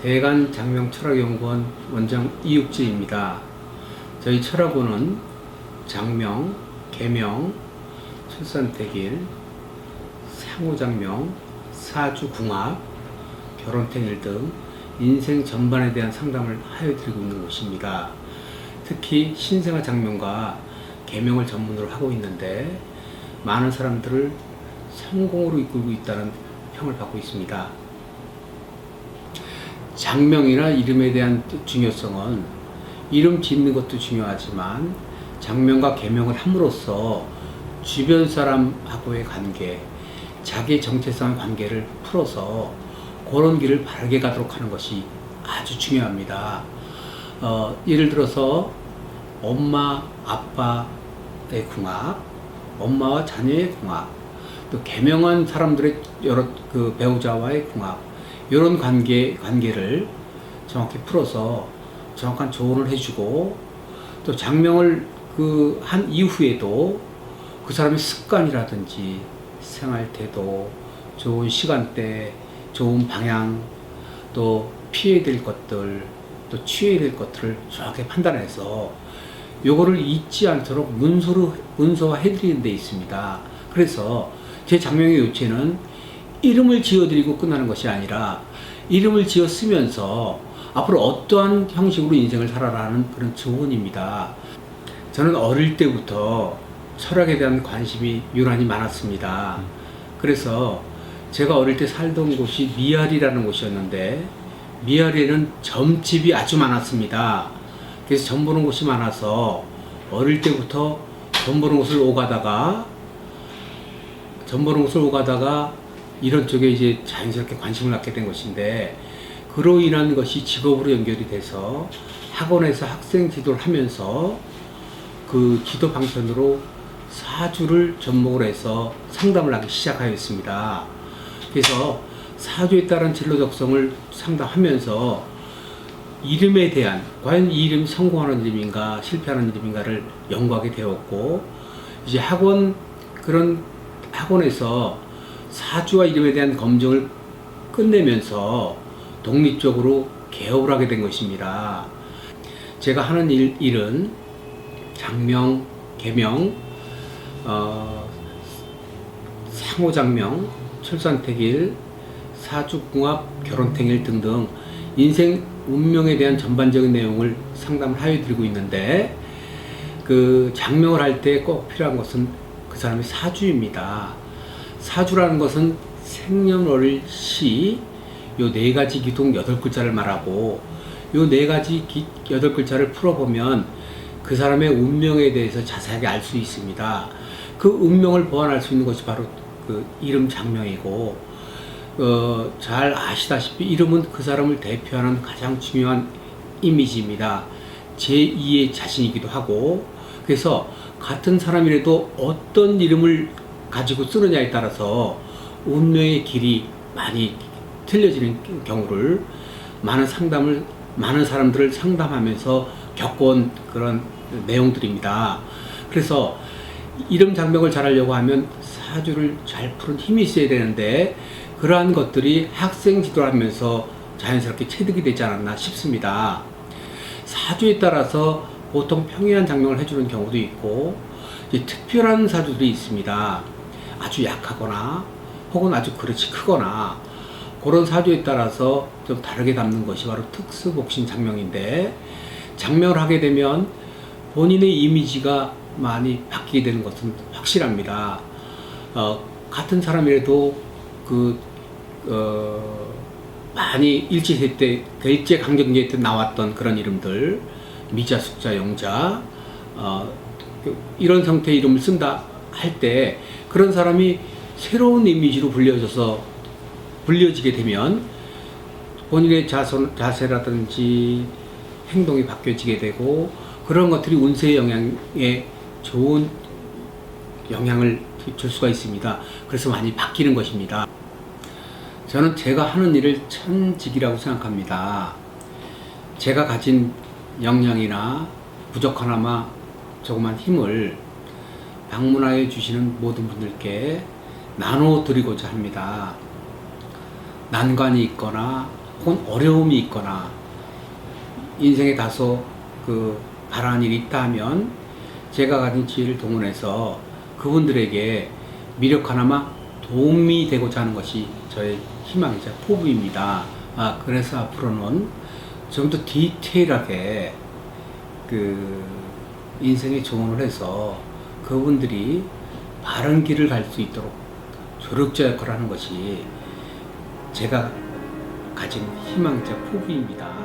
대간 장명 철학연구원 원장 이육재입니다. 저희 철학원은 장명, 계명, 출산택일, 상호장명, 사주궁합, 결혼택일 등 인생 전반에 대한 상담을 하여 드리고 있는 곳입니다. 특히 신생아 장명과 계명을 전문으로 하고 있는데 많은 사람들을 성공으로 이끌고 있다는 평을 받고 있습니다. 장명이나 이름에 대한 중요성은 이름 짓는 것도 중요하지만 장명과 계명을 함으로써 주변 사람하고의 관계, 자기 정체성의 관계를 풀어서 그런 길을 바르게 가도록 하는 것이 아주 중요합니다. 어, 예를 들어서 엄마, 아빠의 궁합, 엄마와 자녀의 궁합, 또 개명한 사람들의 여러 그 배우자와의 궁합, 이런 관계 관계를 정확히 풀어서 정확한 조언을 해주고 또 장명을 그 한 이후에도 그 사람의 습관이라든지 생활 태도, 좋은 시간대, 좋은 방향, 또 피해야 될 것들, 또 취해야 될 것들을 정확히 판단해서 요거를 잊지 않도록 문서로 문서화 해드리는 데 있습니다. 그래서 제 장명의 요체는 이름을 지어드리고 끝나는 것이 아니라 이름을 지어 쓰면서 앞으로 어떠한 형식으로 인생을 살아라는 그런 조언입니다. 저는 어릴 때부터 철학에 대한 관심이 유난히 많았습니다. 그래서 제가 어릴 때 살던 곳이 미아리라는 곳이었는데 미아리에는 점집이 아주 많았습니다. 그래서 점 보는 곳이 많아서 어릴 때부터 점 보는 곳을 오가다가 점 보는 곳을 오가다가 이런 쪽에 이제 자연스럽게 관심을 갖게 된 것인데 그로 인한 것이 직업으로 연결이 돼서 학원에서 학생 지도를 하면서 그 지도 방편으로 사주를 접목을 해서 상담을 하기 시작하였습니다. 그래서 사주에 따른 진로 적성을 상담하면서 이름에 대한 과연 이 이름이 성공하는 이름인가 실패하는 이름인가를 연구하게 되었고 이제 학원 그런 학원에서 사주와 이름에 대한 검증을 끝내면서 독립적으로 개업을 하게 된 것입니다. 제가 하는 일, 일은 장명, 개명, 어, 상호장명, 출산택일, 사주궁합, 결혼택일 등등 인생 운명에 대한 전반적인 내용을 상담을 하여 드리고 있는데 그 장명을 할 때 꼭 필요한 것은 그 사람의 사주입니다. 사주라는 것은 생년월일 시요 네 가지 기둥 여덟 글자를 말하고 요 네 가지 기, 여덟 글자를 풀어보면 그 사람의 운명에 대해서 자세하게 알 수 있습니다. 그 운명을 보완할 수 있는 것이 바로 그 이름 장명이고 어, 잘 아시다시피 이름은 그 사람을 대표하는 가장 중요한 이미지입니다. 제2의 자신이기도 하고 그래서 같은 사람이라도 어떤 이름을 가지고 쓰느냐에 따라서 운명의 길이 많이 틀려지는 경우를 많은 상담을 많은 사람들을 상담하면서 겪어온 그런 내용들입니다. 그래서 이름 장명을 잘하려고 하면 사주를 잘 푸는 힘이 있어야 되는데 그러한 것들이 학생 지도를 하면서 자연스럽게 체득이 되지 않았나 싶습니다. 사주에 따라서 보통 평이한 장명을 해주는 경우도 있고 특별한 사주들이 있습니다. 아주 약하거나 혹은 아주 그릇이 크거나 그런 사주에 따라서 좀 다르게 담는 것이 바로 특수복신 장명인데 장명을 하게 되면 본인의 이미지가 많이 바뀌게 되는 것은 확실합니다. 어, 같은 사람이라도 그 어, 많이 일제시대 때, 그 일제 강점기에 때 나왔던 그런 이름들 미자, 숙자, 영자 어, 그 이런 형태의 이름을 쓴다 할 때 그런 사람이 새로운 이미지로 불려져서 불려지게 되면 본인의 자손, 자세라든지 행동이 바뀌어지게 되고 그런 것들이 운세의 영향에 좋은 영향을 줄 수가 있습니다. 그래서 많이 바뀌는 것입니다. 저는 제가 하는 일을 천직이라고 생각합니다. 제가 가진 역량이나 부족하나마 조그만 힘을 방문하여 주시는 모든 분들께 나눠 드리고자 합니다. 난관이 있거나 혹은 어려움이 있거나 인생에 다소 그 바라는 일이 있다 하면 제가 가진 지혜를 동원해서 그분들에게 미력 하나마 도움이 되고자 하는 것이 저의 희망이자 포부입니다. 아, 그래서 앞으로는 좀 더 디테일하게 그 인생의 조언을 해서 그분들이 바른 길을 갈 수 있도록 조력자 역할을 하는 것이 제가 가진 희망이자 포부입니다.